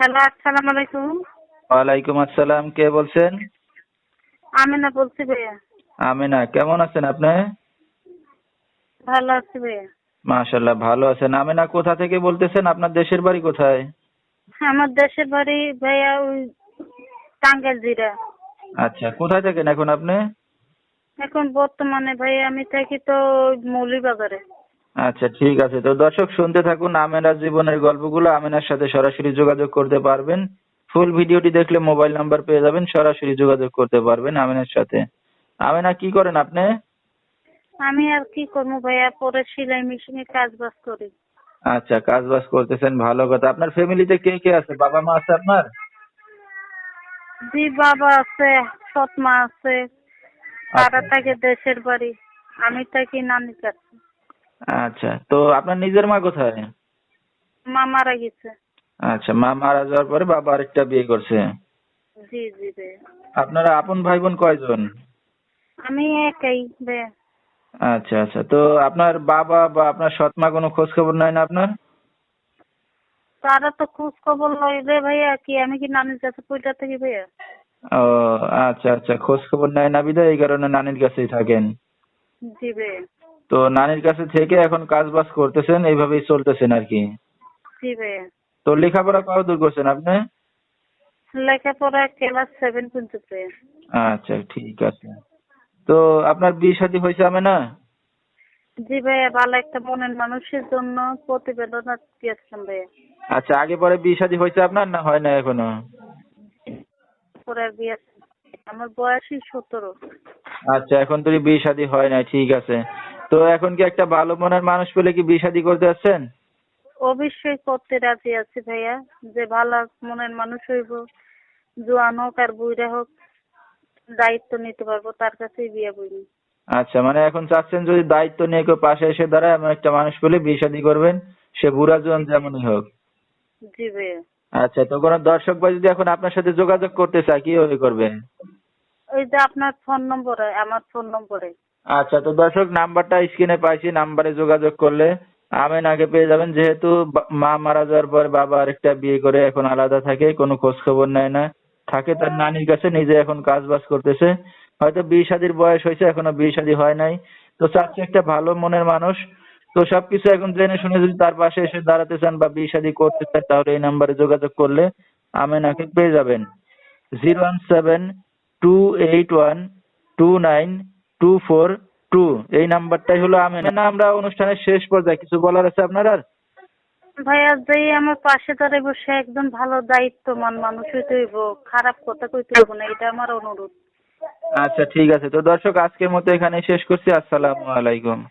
Hello আসসালামু আলাইকুম। ওয়ালাইকুম আসসালাম কে বলছেন? আমিনা বলছি ভাইয়া। আমিনা কেমন আছেন আপনি? ভালো আছি ভাইয়া। মাশাল্লাহ ভালো আছেন। আমিনা কোথা থেকে বলতেছেন? আপনার দেশের বাড়ি কোথায়? আমার দেশের বাড়ি ভাইয়া ওই টাঙ্গাইল জিরা আচ্ছা কোথায় থাকেন এখন আপনি? এখন বর্তমানে ভাইয়া আমি থাকি তো মৌলিবাজারে আচ্ছা ঠিক আছে। তো দর্শক শুনতে থাকুন আমেনার জীবনের গল্পগুলো। আমেনার সাথে সরাসরি যোগাযোগ করতে পারবেন। ফুল ভিডিওটি দেখলে মোবাইল নাম্বার পেয়ে যাবেন। সরাসরি যোগাযোগ করতে পারবেন আমেনার সাথে। আমেনা কি করেন আপনি? আমি আর কি করব ভাইয়া? পরে সেলাই মেশিনে কাজ বাজ করি। আচ্ছা কাজ বাজ করতেছেন ভালো কথা। আপনার ফ্যামিলিতে কে কে আছে? বাবা মা আছে আপনার? জি বাবা আছে সৎ মা আছে। তারা আচ্ছা। থাকে দেশের বাড়ি। আমি থাকি নানির কাছে। আচ্ছা তো আপনার নিজের মা কোথায়? মা মারা গেছে। আচ্ছা মা মারা যাওয়ার পরে বাবা আরেকটা বিয়ে করছে? জি জি ভাইয়া আপনারা আপন ভাই বোন কয়জন? আমি একাই ভাইয়া আচ্ছা আচ্ছা তো আপনার বাবা বা আপনার সৎ মা কোনো খোঁজ খবর নাই না আপনার? তারা তো খোঁজ খবর লয় রে ভাইয়া কি আমি কি নানির কাছে পয়সা থাকি ভাইয়া? ও আচ্ছা আচ্ছা খোঁজ খবর নেয় না বিদায় এই কারণে নানির কাছেই থাকেন। জি ভাইয়া তো নানির কাছে থেকে এখন কাজ বাজ করতেছেন এইভাবেই চলতেছেন আর কি। জি ভাইয়া তো লেখাপড়া কত দূর করছেন আপনি? লেখাপড়া ক্লাস সেভেন পর্যন্ত ভাইয়া আচ্ছা ঠিক আছে। তো আপনার বিয়ে শাদী হয়েছে আমি না জি ভাইয়া ভালো একটা মনের মানুষের জন্য প্রতিবেদন দিয়েছিলাম ভাইয়া আচ্ছা আগে পরে বিয়ে শাদী হয়েছে আপনার না হয় না এখনও? পরে বিয়ে আমার বয়সই সতেরো। আচ্ছা এখন তো বিয়ে শাদী হয় না ঠিক আছে। তো এখন কি একটা ভালো মনের মানুষ পেলে কি বিয়ে শাদী করতে যাচ্ছেন? অবশ্যই করতে রাজি আছি ভাইয়া যে ভালো মনের মানুষ হইব জোয়ান হোক আর বুড়া হোক দায়িত্ব নিতে পারব তার কাছেই বিয়ে বইনি আচ্ছা মানে এখন চাচ্ছেন যদি দায়িত্ব নিয়ে কেউ পাশে এসে দাঁড়ায় এমন একটা মানুষ পেলে বিয়ে শাদী করবেন সে বুড়া জোয়ান যেমনই হোক। জি ভাইয়া। আচ্ছা তো কোনো দর্শক ভাই যদি এখন আপনার সাথে যোগাযোগ করতে চায় কীভাবে করবেন? ওই যে আপনার ফোন নম্বরে, আমার ফোন নম্বরে। আচ্ছা তো দর্শক, নাম্বারটা স্ক্রিনে পাইছি, নাম্বারে যোগাযোগ করলে আমেন আগে পেয়ে যাবেন। যেহেতু মা মারা যাওয়ার পর বাবা আরেকটা বিয়ে করে এখন আলাদা থাকে, কোনো খোঁজ খবর নেয় না। থাকে তার নানির কাছে, নিজে এখন কাজ বাজ করতেছে। হয়তো বিয়ে শাদীর বয়স হয়েছে, এখনও বিয়ে শাদী হয় নাই। তো চাচ্ছে একটা ভালো মনের মানুষ। তো সবকিছু এখন জেনে শুনে যদি তার পাশে এসে দাঁড়াতে চান বা বিয়ে শাদী করতে চান, তাহলে এই নাম্বারে যোগাযোগ করলে আমেনাকে পেয়ে যাবেন। Zero one seven two eight one two nine two four two এই নাম্বারটাই হলো আমি না আমরা অনুষ্ঠানের শেষ পর্যায়ে কিছু বলার আছে আপনার? আর ভাইয়া যে আমার পাশে দাঁড়াইব সে একজন ভালো দায়িত্বমান মানুষ হইতে হইব। খারাপ কথা কইতে হইব না এটা আমার অনুরোধ। আচ্ছা ঠিক আছে। তো দর্শক আজকের মতো এখানে শেষ করছি। আসসালামু আলাইকুম।